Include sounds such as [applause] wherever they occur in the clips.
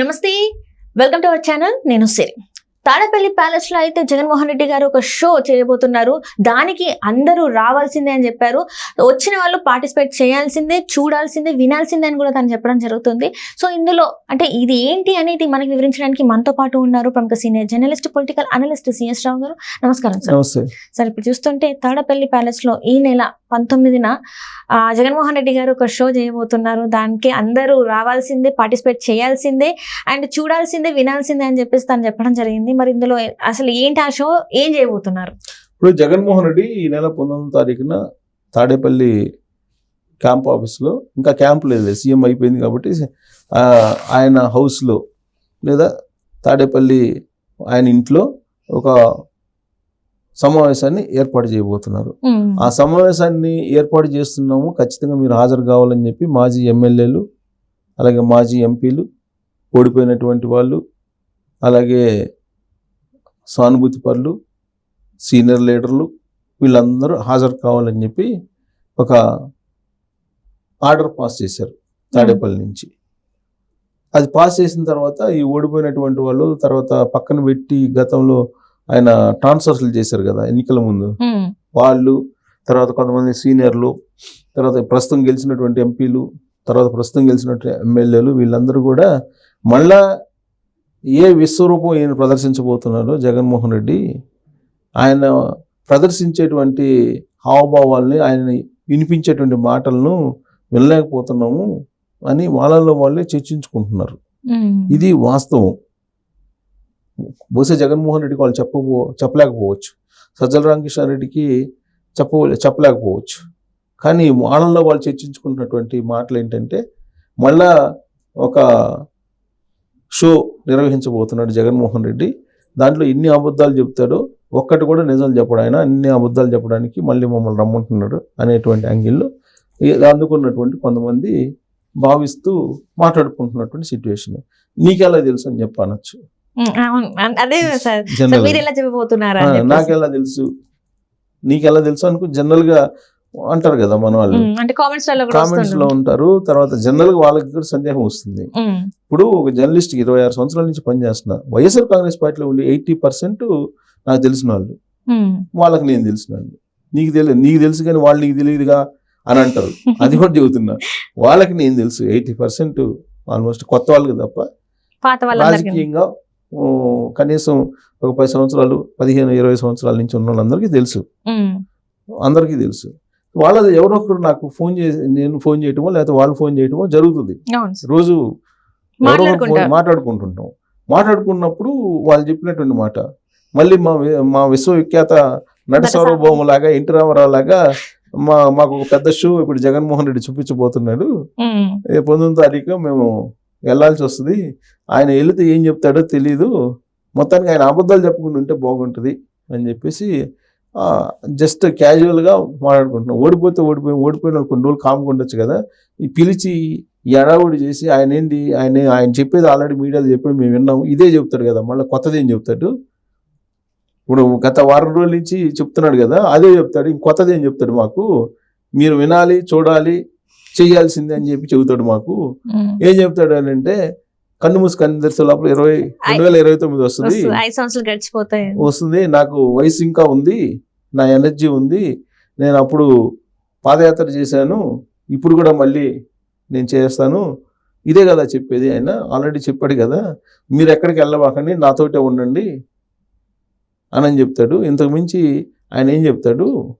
నమస్తే. Welcome to our channel నేను సిరి. తాడపల్లి ప్యాలెస్లో అయితే జగన్మోహన్ రెడ్డి గారు ఒక షో చేయబోతున్నారు. దానికి అందరూ రావాల్సిందే అని చెప్పారు. వచ్చిన వాళ్ళు పార్టిసిపేట్ చేయాల్సిందే చూడాల్సిందే వినాల్సిందే అని కూడా తను చెప్పడం జరుగుతుంది. సో ఇందులో అంటే ఇది ఏంటి అనేది మనకి వివరించడానికి మనతో పాటు ఉన్నారు ప్రముఖ senior journalist political analyst C S Rao. నమస్కారం సార్. సార్ ఇప్పుడు చూస్తుంటే తాడపల్లి ప్యాలెస్లో ఈ నెల పంతొమ్మిదిన జగన్మోహన్ రెడ్డి గారు ఒక షో చేయబోతున్నారు. దానికి అందరూ రావాల్సిందే పార్టిసిపేట్ చేయాల్సిందే అండ్ చూడాల్సిందే వినాల్సిందే అని చెప్పేసి తను చెప్పడం జరిగింది. మరి ఇందులో అసలు ఏంటి ఆ షో? ఏం చేయబోతున్నారు? ఇప్పుడు జగన్మోహన్ రెడ్డి ఈ నెల పంతొమ్మిదో తారీఖున తాడేపల్లి క్యాంప్ ఆఫీస్లో ఇంకా క్యాంప్ లేదు సీఎం అయిపోయింది కాబట్టి ఆయన హౌస్లో లేదా తాడేపల్లి ఆయన ఇంట్లో ఒక సమావేశాన్ని ఏర్పాటు చేయబోతున్నారు. ఆ సమావేశాన్ని ఏర్పాటు చేస్తున్నాము. ఖచ్చితంగా మీరు హాజరు కావాలని చెప్పి మాజీ ఎమ్మెల్యేలు అలాగే మాజీ ఎంపీలు ఓడిపోయినటువంటి వాళ్ళు అలాగే సానుభూతి పరులు సీనియర్ లీడర్లు వీళ్ళందరూ హాజరు కావాలని చెప్పి ఒక ఆర్డర్ పాస్ చేశారు తాడేపల్లి నుంచి. అది పాస్ చేసిన తర్వాత ఈ ఓడిపోయినటువంటి వాళ్ళు తర్వాత పక్కన పెట్టి గతంలో ఆయన ట్రాన్స్ఫర్లు చేశారు కదా ఎన్నికల ముందు. వాళ్ళు తర్వాత కొంతమంది సీనియర్లు తర్వాత ప్రస్తుతం గెలిచినటువంటి ఎంపీలు తర్వాత ప్రస్తుతం గెలిచినటువంటి ఎమ్మెల్యేలు వీళ్ళందరూ కూడా మళ్ళా ఏ విశ్వరూపం ఈయన ప్రదర్శించబోతున్నారో జగన్మోహన్ రెడ్డి ఆయన ప్రదర్శించేటువంటి హావభావాల్ని ఆయన వినిపించేటువంటి మాటలను వినలేకపోతున్నాము అని వాళ్ళలో వాళ్ళే చర్చించుకుంటున్నారు. ఇది వాస్తవం. బహుశా జగన్మోహన్ రెడ్డికి వాళ్ళు చెప్పబో చెప్పలేకపోవచ్చు. సజ్జల రామకృష్ణారెడ్డికి చెప్ప చెప్పలేకపోవచ్చు. కానీ వాళ్ళల్లో వాళ్ళు చర్చించుకుంటున్నటువంటి మాటలు ఏంటంటే మళ్ళా ఒక షో నిర్వహించబోతున్నాడు జగన్మోహన్ రెడ్డి. దాంట్లో ఎన్ని అబద్ధాలు చెప్తాడో ఒక్కటి కూడా నిజాలు చెప్పడు ఆయన. అన్ని అబద్ధాలు చెప్పడానికి మళ్ళీ మమ్మల్ని రమ్మంటున్నాడు అనేటువంటి యాంగిల్లో అందుకున్నటువంటి కొంతమంది భావిస్తూ మాట్లాడుకుంటున్నటువంటి సిచ్యువేషన్ నీకెలా తెలుసు అని చెప్పి అనొచ్చు అవును అదే సార్. మీరు ఎలా చెప్పబోతున్నారు ఆ, నాకెలా తెలుసు? నీకెలా తెలుసు అనుకో జనరల్గా అంటారు కదా మన వాళ్ళు. అంటే కామెంట్స్లో కూడా కామెంట్స్లో ఉంటారు తర్వాత జనరల్గా వాళ్ళకి కూడా సందేహం వస్తుంది. ఇప్పుడు ఒక జర్నలిస్ట్ ఇరవై ఆరు సంవత్సరాల నుంచి పనిచేస్తున్నా వైఎస్ఆర్ కాంగ్రెస్ పార్టీలో ఉండే ఎయిటీ పర్సెంట్ నాకు తెలిసిన వాళ్ళు. వాళ్ళకి నేను తెలిసిన వాళ్ళు. నీకు తెలియదు నీకు తెలుసు కానీ వాళ్ళు నీకు తెలియదుగా అని అంటారు. అది కూడా చెబుతున్నా. వాళ్ళకి నేను తెలుసు ఎయిటీ పర్సెంట్ ఆల్మోస్ట్ కొత్త వాళ్ళకి తప్ప రాజకీయంగా కనీసం ఒక పది సంవత్సరాలు పదిహేను ఇరవై సంవత్సరాల నుంచి ఉన్న వాళ్ళందరికీ తెలుసు అందరికీ తెలుసు. వాళ్ళది ఎవరో ఒకరు నాకు ఫోన్ చేసి నేను ఫోన్ చేయటమో లేకపోతే వాళ్ళు ఫోన్ చేయటమో జరుగుతుంది. రోజు మాట్లాడుకుంటుంటాం. మాట్లాడుకున్నప్పుడు వాళ్ళు చెప్పినటువంటి మాట. మళ్ళీ మా మా విశ్వవిఖ్యాత నట సార్వభౌమ లాగా ఎన్టీ రామారావు లాగా మా మాకు ఒక పెద్ద షో ఇప్పుడు జగన్మోహన్ రెడ్డి చూపించబోతున్నాడు. పంతొమ్మిది తారీఖు మేము వెళ్ళాల్సి వస్తుంది. ఆయన వెళితే ఏం చెప్తాడో తెలీదు. మొత్తానికి ఆయన అబద్ధాలు చెప్పుకుని ఉంటే బాగుంటుంది అని చెప్పేసి జస్ట్ క్యాజువల్గా మాట్లాడుకుంటున్నాం. ఓడిపోతే ఓడిపోయి ఓడిపోయిన కొన్ని రోజులు కాముకుండొచ్చు కదా. ఈ పిలిచి ఎడావుడి చేసి ఆయన ఏంటి ఆయన ఆయన చెప్పేది ఆల్రెడీ మీడియాలో చెప్పి మేము విన్నాము. ఇదే చెప్తాడు కదా మళ్ళీ కొత్తది ఏం చెప్తాడు? ఇప్పుడు గత వారం రోజుల నుంచి చెప్తున్నాడు కదా అదే చెప్తాడు. ఇంకొత్తది ఏం చెప్తాడు మాకు? మీరు వినాలి చూడాలి చేయాల్సిందే అని చెప్పి చెబుతాడు మాకు. ఏం చెప్తాడు అని అంటే కన్ను మూసి కన్ను తెరిసే లోపల ఇరవై రెండు వేల ఇరవై తొమ్మిది వస్తుంది. వస్తుంది. ఐదు సంవత్సరాలు గడిచిపోతాయి. వస్తుంది. నాకు వయసు ఇంకా ఉంది. నా ఎనర్జీ ఉంది. నేను అప్పుడు పాదయాత్ర చేశాను. ఇప్పుడు కూడా మళ్ళీ నేను చేస్తాను. ఇదే కదా చెప్పేది ఆయన. ఆల్రెడీ చెప్పాడు కదా. మీరు ఎక్కడికి వెళ్ళబాకండి. నాతోటే ఉండండి. అని అని చెప్తాడు. ఇంతకు మించి ఆయన ఏం చెప్తాడు?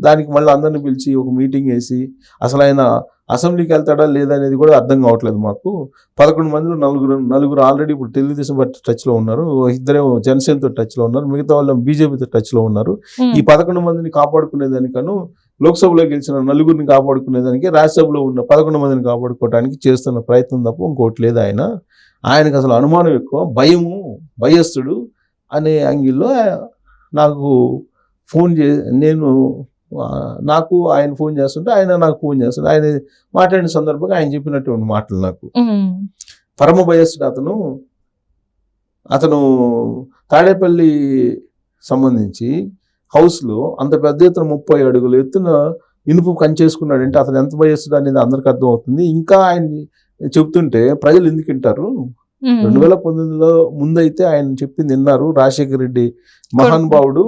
దానికి మళ్ళీ అందరిని పిలిచి ఒక మీటింగ్ వేసి అసలు ఆయన అసెంబ్లీకి వెళ్తాడా లేదా అనేది కూడా అర్థం కావట్లేదు మాకు. పదకొండు మందిలో నలుగురు నలుగురు ఆల్రెడీ ఇప్పుడు తెలుగుదేశం పార్టీ టచ్లో ఉన్నారు. ఓ ఇద్దరేమో జనసేనతో టచ్లో ఉన్నారు. మిగతా వాళ్ళు బీజేపీతో టచ్లో ఉన్నారు. ఈ పదకొండు మందిని కాపాడుకునేదానికను లోక్సభలో గెలిచిన నలుగురిని కాపాడుకునేదానికి రాజ్యసభలో ఉన్న పదకొండు మందిని కాపాడుకోవడానికి చేస్తున్న ప్రయత్నం తప్ప ఇంకోటి లేదు ఆయన. ఆయనకు అసలు అనుమానం ఎక్కువ భయము భయస్థుడు అనే యాంగిల్లో ఆ- నాకు ఫోన్ చే నేను నాకు ఆయన ఫోన్ చేస్తుంటే ఆయన నాకు ఫోన్ చేస్తుంటే ఆయన మాట్లాడిన సందర్భంగా ఆయన చెప్పినటువంటి మాటలు నాకు. పరమ భయస్థుడు అతను అతను తాడేపల్లి సంబంధించి హౌస్లో అంత పెద్ద ఎత్తున ముప్పై అడుగులు ఎత్తున ఇనుపు కంచేసుకున్నాడంటే అతను ఎంత భయస్తుడు అనేది అందరికి అర్థమవుతుంది. ఇంకా ఆయన చెప్తుంటే ప్రజలు ఎందుకు వింటారు. రెండు వేల పంతొమ్మిదిలో ముందైతే ఆయన చెప్పింది విన్నారు రాజశేఖర రెడ్డి మహానుభావుడు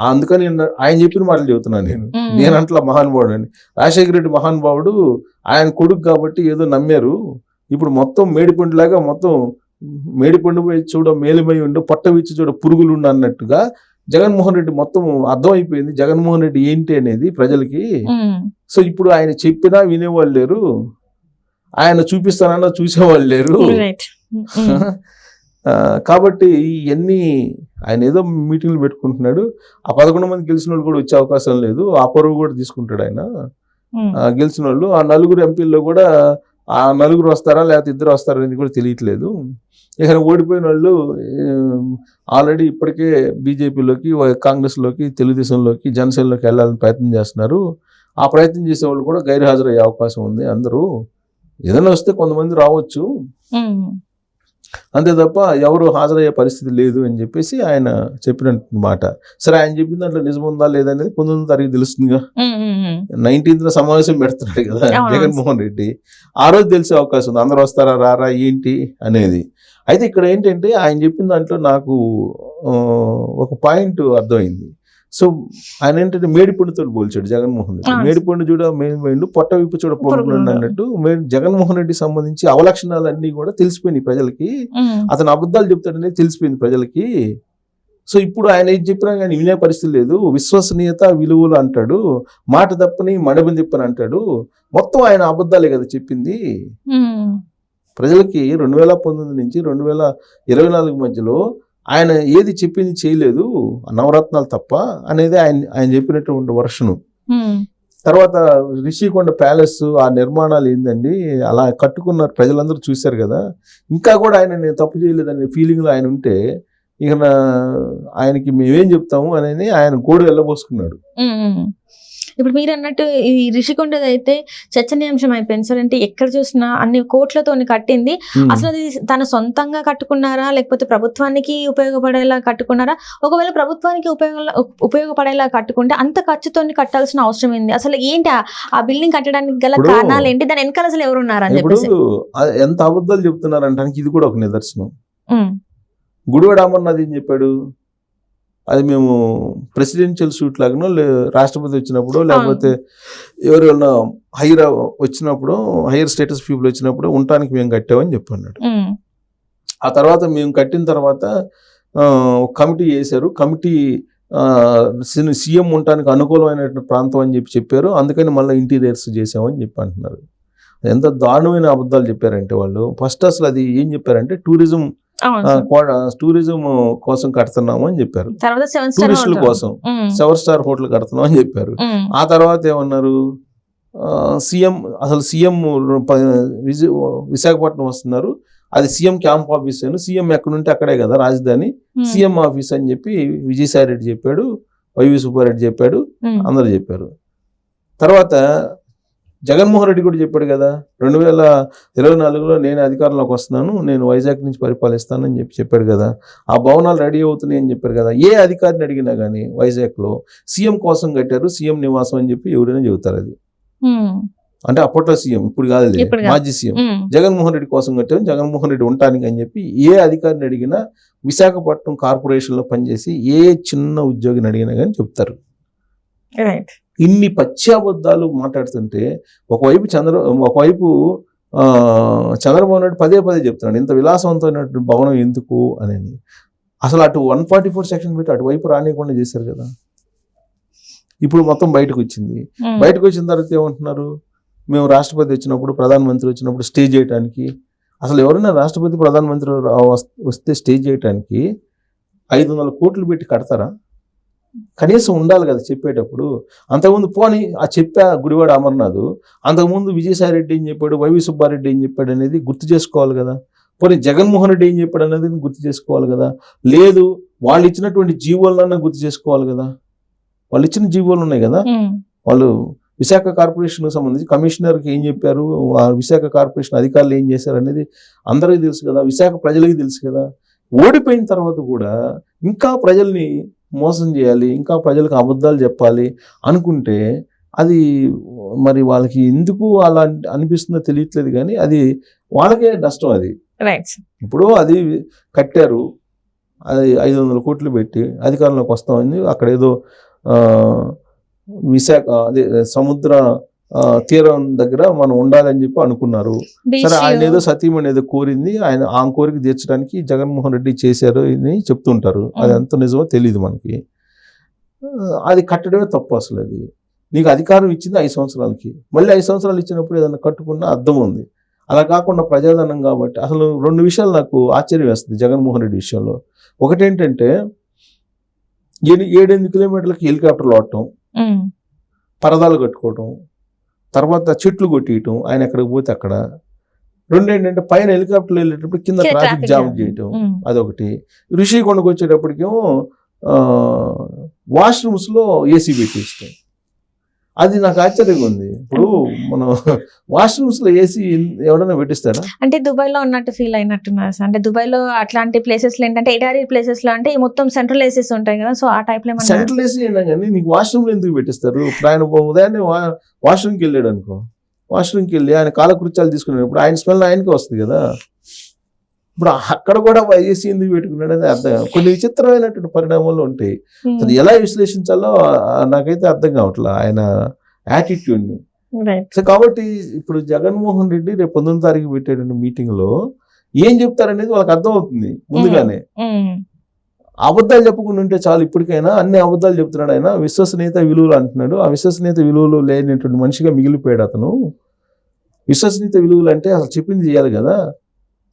అందుకని ఆయన చెప్పిన మాటలు చెబుతున్నాను నేను. నేను అంట్లా మహానుభావుడు అని. రాజశేఖర రెడ్డి మహానుభావుడు ఆయన కొడుకు కాబట్టి ఏదో నమ్మారు. ఇప్పుడు మొత్తం మేడిపండులాగా మొత్తం మేడిపండు పోయి చూడ మేలిమై ఉండు పొట్ట విచ్చి చూడ పురుగులు ఉండు అన్నట్టుగా జగన్మోహన్ రెడ్డి మొత్తం అర్థమైపోయింది. జగన్మోహన్ రెడ్డి ఏంటి అనేది ప్రజలకి. సో ఇప్పుడు ఆయన చెప్పినా వినేవాళ్ళు లేరు. ఆయన చూపిస్తానన్నా చూసేవాళ్ళు లేరు. [laughs] కాబట్టి ఇవన్నీ ఆయన ఏదో మీటింగ్లు పెట్టుకుంటున్నాడు. ఆ పదకొండు మంది గెలిచిన వాళ్ళు కూడా వచ్చే అవకాశం లేదు. ఆ పరువు కూడా తీసుకుంటాడు ఆయన. గెలిచిన వాళ్ళు ఆ నలుగురు ఎంపీల్లో కూడా ఆ నలుగురు వస్తారా లేకపోతే ఇద్దరు వస్తారా అనేది కూడా తెలియట్లేదు. ఇక ఓడిపోయిన వాళ్ళు ఆల్రెడీ ఇప్పటికే బీజేపీలోకి కాంగ్రెస్లోకి తెలుగుదేశంలోకి జనసేనలోకి వెళ్ళాలని ప్రయత్నం చేస్తున్నారు. ఆ ప్రయత్నం చేసే వాళ్ళు కూడా గైర్హాజరయ్యే అవకాశం ఉంది అందరూ. ఏదైనా వస్తే కొంతమంది రావచ్చు. అంతే తప్ప ఎవరు హాజరయ్యే పరిస్థితి లేదు అని చెప్పేసి ఆయన చెప్పిన మాట. సరే ఆయన చెప్పిన దాంట్లో నిజం ఉందా లేదనేది పంతొమ్మిది తారీఖు తెలుస్తుందిగా. నైన్టీన్త్ సమావేశం పెడుతున్నాడు కదా. జగన్మోహన్ రెడ్డి. ఆ రోజు తెలిసే అవకాశం ఉంది. అందరు వస్తారా రారా ఏంటి అనేది. అయితే ఇక్కడ ఏంటంటే ఆయన చెప్పిన దాంట్లో నాకు ఒక పాయింట్ అర్థమైంది. సో ఆయన ఏంటంటే మేడిపండుతో పోల్చాడు జగన్మోహన్ రెడ్డి. మేడిపండు చూడ మేడిపండు పొట్ట విప్పు చూడ పొరుగులు. అన్నట్టు జగన్మోహన్ రెడ్డి సంబంధించి అవలక్షణాలన్నీ కూడా తెలిసిపోయినాయి ప్రజలకి. అతను అబద్ధాలు చెప్తాడనేది తెలిసిపోయింది ప్రజలకి సో ఇప్పుడు ఆయన ఏం చెప్పినా కానీ వినే పరిస్థితి లేదు విశ్వసనీయత విలువలు అంటాడు మాట తప్పని మడబని తిప్పని అంటాడు మొత్తం ఆయన అబద్ధాలే కదా చెప్పింది. ప్రజలకి రెండు వేల పంతొమ్మిది నుంచి రెండు వేల ఇరవై నాలుగు మధ్యలో ఆయన ఏది చెప్పింది చేయలేదు నవరత్నాలు తప్ప అనేది ఆయన ఆయన చెప్పినటువంటి వర్షను. తర్వాత రిషికొండ ప్యాలెస్ ఆ నిర్మాణాలు ఏందండి అలా కట్టుకున్నారు ప్రజలందరూ చూశారు కదా ఇంకా కూడా ఆయన నేను తప్పు చేయలేదనే ఫీలింగ్లో ఆయన ఉంటే ఇక ఆయనకి మేమేం చెప్తాము అని ఆయన గోడు వెళ్ళబోసుకున్నాడు. ఇప్పుడు మీరు అన్నట్టు ఈ రిషికొండది అయితే చర్చనీయాంశం అయిపోయింది సార్ అంటే ఎక్కడ చూసినా అన్ని కోట్లతో కట్టింది. అసలు అది తన సొంతంగా కట్టుకున్నారా లేకపోతే ప్రభుత్వానికి ఉపయోగపడేలా కట్టుకున్నారా? ఒకవేళ ప్రభుత్వానికి ఉపయోగ ఉపయోగపడేలా కట్టుకుంటే అంత ఖర్చుతో కట్టాల్సిన అవసరం ఏంది? అసలు ఏంటి ఆ- బిల్డింగ్ కట్టడానికి గల కారణాలు ఏంటి? దాని వెనకాల అసలు ఎవరు ఉన్నారు అని ఇప్పుడు చెప్పేసి. ఎంత అబద్ధాలు చెప్తున్నారు అంటానికి ఇది కూడా ఒక నిదర్శనం. గుడివాడ అమర్నాథ్ ఏం చెప్పాడు? అది మేము ప్రెసిడెన్షియల్ షూట్ లాగానో లే రాష్ట్రపతి వచ్చినప్పుడు లేకపోతే ఎవరైనా హైయర్ వచ్చినప్పుడు హైయర్ స్టేటస్ పీపుల్ వచ్చినప్పుడు ఉండటానికి మేము కట్టామని చెప్పన్నాడు. ఉమ్. ఆ తర్వాత మేము కట్టిన తర్వాత ఒక కమిటీ చేశారు. కమిటీ సీఎం ఉండటానికి అనుకూలమైన ప్రాంతం అని చెప్పి చెప్పారు. అందుకని మళ్ళీ ఇంటీరియర్స్ చేసామని చెప్పి అంటున్నారు. ఎంత దారుణమైన అబద్ధాలు చెప్పారంటే వాళ్ళు. ఫస్ట్ అసలు అది ఏం చెప్పారంటే టూరిజం టూరిజం కోసం కడుతున్నాము అని చెప్పారు టూరిస్టుల. కోసం. సెవెన్ స్టార్ హోటల్ కడుతున్నాం అని చెప్పారు. ఆ తర్వాత ఏమన్నారు సీఎం అసలు సీఎం విశాఖపట్నం వస్తున్నారు అది సీఎం క్యాంప్ ఆఫీస్ అని సీఎం ఎక్కడుంటే అక్కడే కదా రాజధాని. సీఎం ఆఫీస్ అని చెప్పి విజయసాయి రెడ్డి చెప్పాడు వైవి సుబ్బారెడ్డి చెప్పాడు. అందరు చెప్పారు తర్వాత జగన్మోహన్ రెడ్డి కూడా చెప్పాడు కదా రెండు వేల ఇరవై నాలుగులో నేను అధికారంలోకి వస్తున్నాను నేను వైజాగ్ నుంచి పరిపాలిస్తానని చెప్పి చెప్పాడు కదా ఆ భవనాలు రెడీ అవుతున్నాయి అని చెప్పారు కదా ఏ అధికారిని అడిగినా కానీ వైజాగ్లో సీఎం కోసం కట్టారు సీఎం నివాసం అని చెప్పి ఎవరైనా చెబుతారు అది. అంటే అప్పట్లో సీఎం ఇప్పుడు కాదు. మాజీ సీఎం. జగన్మోహన్ రెడ్డి కోసం కట్టారు జగన్మోహన్ రెడ్డి ఉండటానికి అని చెప్పి ఏ అధికారిని అడిగినా విశాఖపట్నం కార్పొరేషన్లో పనిచేసి ఏ చిన్న ఉద్యోగిని అడిగినా కానీ చెప్తారు ఇన్ని పశ్చాబద్ధాలు మాట్లాడుతుంటే ఒకవైపు చంద్ర ఒకవైపు చంద్రబాబు నాయుడు పదే పదే చెప్తున్నాడు ఇంత విలాసవంతమైనటువంటి భవనం ఎందుకు అని అసలు అటు వన్ ఫార్టీ ఫోర్ సెక్షన్ పెట్టి అటువైపు రానియకుండా చేశారు కదా. ఇప్పుడు మొత్తం బయటకు వచ్చింది ఉమ్. బయటకు వచ్చిన తర్వాత ఏమంటున్నారు? మేము రాష్ట్రపతి వచ్చినప్పుడు ప్రధానమంత్రి వచ్చినప్పుడు స్టే చేయడానికి అసలు ఎవరైనా రాష్ట్రపతి ప్రధానమంత్రి వస్తే స్టే చేయడానికి ఐదు వందల కోట్లు పెట్టి కడతారా? కనీసం ఉండాలి కదా చెప్పేటప్పుడు. అంతకుముందు పోని ఆ చెప్పా గుడివాడ అమర్నాథ్ అంతకుముందు విజయసాయి రెడ్డి ఏం చెప్పాడు వైవి సుబ్బారెడ్డి ఏం చెప్పాడు అనేది గుర్తు చేసుకోవాలి కదా. పోనీ జగన్మోహన్ రెడ్డి ఏం చెప్పాడు అనేది గుర్తు చేసుకోవాలి కదా. లేదు వాళ్ళు ఇచ్చినటువంటి జీవోలన్నా గుర్తు చేసుకోవాలి కదా. వాళ్ళు ఇచ్చిన జీవోలు ఉన్నాయి కదా. వాళ్ళు విశాఖ కార్పొరేషన్ సంబంధించి కమిషనర్కి ఏం చెప్పారు ఆ విశాఖ కార్పొరేషన్ అధికారులు ఏం చేశారు అనేది అందరికీ తెలుసు కదా విశాఖ ప్రజలకి తెలుసు కదా. ఓడిపోయిన తర్వాత కూడా ఇంకా ప్రజల్ని మోసం చేయాలి ఇంకా ప్రజలకు అబద్ధాలు చెప్పాలి అనుకుంటే అది మరి వాళ్ళకి ఎందుకు అలా అనిపిస్తుందో తెలియట్లేదు కానీ అది వాళ్ళకే నష్టం అది. ఇప్పుడు అది కట్టారు అది ఐదు వందల కోట్లు పెట్టి అధికారంలోకి వస్తామని అక్కడ ఏదో విశాఖ అదే సముద్ర తీరం దగ్గర మనం ఉండాలని చెప్పి అనుకున్నారు. సరే ఆయన ఏదో సతీమణి ఏదో కోరింది ఆయన ఆ కోరిక తీర్చడానికి జగన్మోహన్ రెడ్డి చేశారు అని చెప్తుంటారు. అది. ఎంత నిజమో తెలియదు మనకి. అది కట్టడమే తప్పు అసలు అది. నీకు అధికారం ఇచ్చింది ఐదు సంవత్సరాలకి. మళ్ళీ ఐదు సంవత్సరాలు ఇచ్చినప్పుడు ఏదైనా కట్టుకున్న అర్థం ఉంది. అలా కాకుండా ప్రజాధనం కాబట్టి అసలు రెండు విషయాలు నాకు ఆశ్చర్యం వేస్తుంది జగన్మోహన్ రెడ్డి విషయంలో. ఒకటేంటంటే ఏడు ఏడెనిమిది కిలోమీటర్లకి హెలికాప్టర్లు ఆడటం పరదాలు కట్టుకోవటం తర్వాత చెట్లు కొట్టియటం ఆయన ఎక్కడికి పోతే అక్కడ. రెండు ఏంటంటే పైన హెలికాప్టర్లు వెళ్ళేటప్పుడు కింద ట్రాఫిక్ జామ్. చేయటం అదొకటి. ఋషికొండకు వచ్చేటప్పటికేమో వాష్రూమ్స్లో ఏసీ పెట్టిస్తాం. అది నాకు ఆశ్చర్యంగా ఉంది. ఇప్పుడు మనం వాష్రూమ్స్లో ఏసీ ఎవడైనా పెట్టిస్తాడా అంటే దుబాయ్లో ఉన్నట్టు ఫీల్ అయినట్టున్నారు అంటే దుబాయ్లో అట్లాంటి ప్లేసెస్లో ఏంటంటే ఎడారి ప్లేసెస్లో అంటే మొత్తం సెంట్రల్ ఏసెస్ ఉంటాయి కదా సో ఆ టైప్లో సెంట్రల్ ఏసీ అయినా కానీ నీకు వాష్రూమ్ ఎందుకు పెట్టిస్తారు? ఇప్పుడు ఆయన ఉదయాన్నే వాష్రూమ్కి వెళ్ళాడు అనుకో. వాష్రూమ్కి వెళ్ళి ఆయన కాలకృత్యాలు తీసుకునేటప్పుడు ఆయన స్మెల్ ఆయనకి వస్తుంది కదా. ఇప్పుడు అక్కడ కూడా ఏసీ ఎందుకు పెట్టుకున్నాడు అనేది అర్థం కాదు. కొన్ని విచిత్రమైనటువంటి పరిణామాలు ఉంటాయి Hmm. అది ఎలా విశ్లేషించాలో నాకైతే అర్థం కావట్లే ఆయన యాటిట్యూడ్ని. సో కాబట్టి ఇప్పుడు జగన్మోహన్ రెడ్డి రేపు పంతొమ్మిది తారీఖు పెట్టేటువంటి మీటింగ్లో ఏం చెప్తారనేది వాళ్ళకి అర్థం అవుతుంది ముందుగానే Hmm. అబద్ధాలు చెప్పకుండా ఉంటే చాలు ఇప్పటికైనా అన్ని అబద్ధాలు చెప్తున్నాడు ఆయన విశ్వసనీయత విలువలు అంటున్నాడు ఆ విశ్వసనీయత విలువలు లేనటువంటి మనిషిగా మిగిలిపోయాడు అతను విశ్వసనీయత విలువలు అంటే అసలు చెప్పింది చేయాలి కదా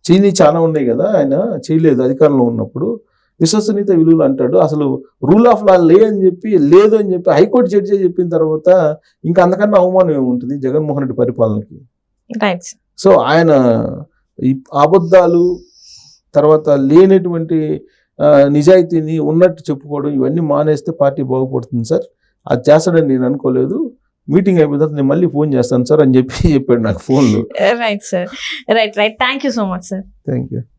చేయని చాలా ఉన్నాయి కదా ఆయన చేయలేదు అధికారంలో ఉన్నప్పుడు. విశ్వసనీయత విలువలు అంటాడు. అసలు రూల్ ఆఫ్ లా లే అని చెప్పి లేదు అని చెప్పి హైకోర్టు జడ్జి చెప్పిన తర్వాత ఇంకా అంతకన్నా అవమానం ఏముంటుంది జగన్మోహన్ రెడ్డి పరిపాలనకి. సో ఆయన అబద్ధాలు తర్వాత లేనటువంటి నిజాయితీని ఉన్నట్టు చెప్పుకోవడం ఇవన్నీ మానేస్తే పార్టీ బాగుపడుతుంది సార్. అది చేస్తాడని నేను అనుకోలేదు. మీటింగ్ అయిపోయిన తర్వాత నేను మళ్ళీ ఫోన్ చేస్తాను సార్ అని చెప్పి చెప్పాడు నాకు ఫోన్లో Right, sir. Right, right. Thank you so much, sir. Thank you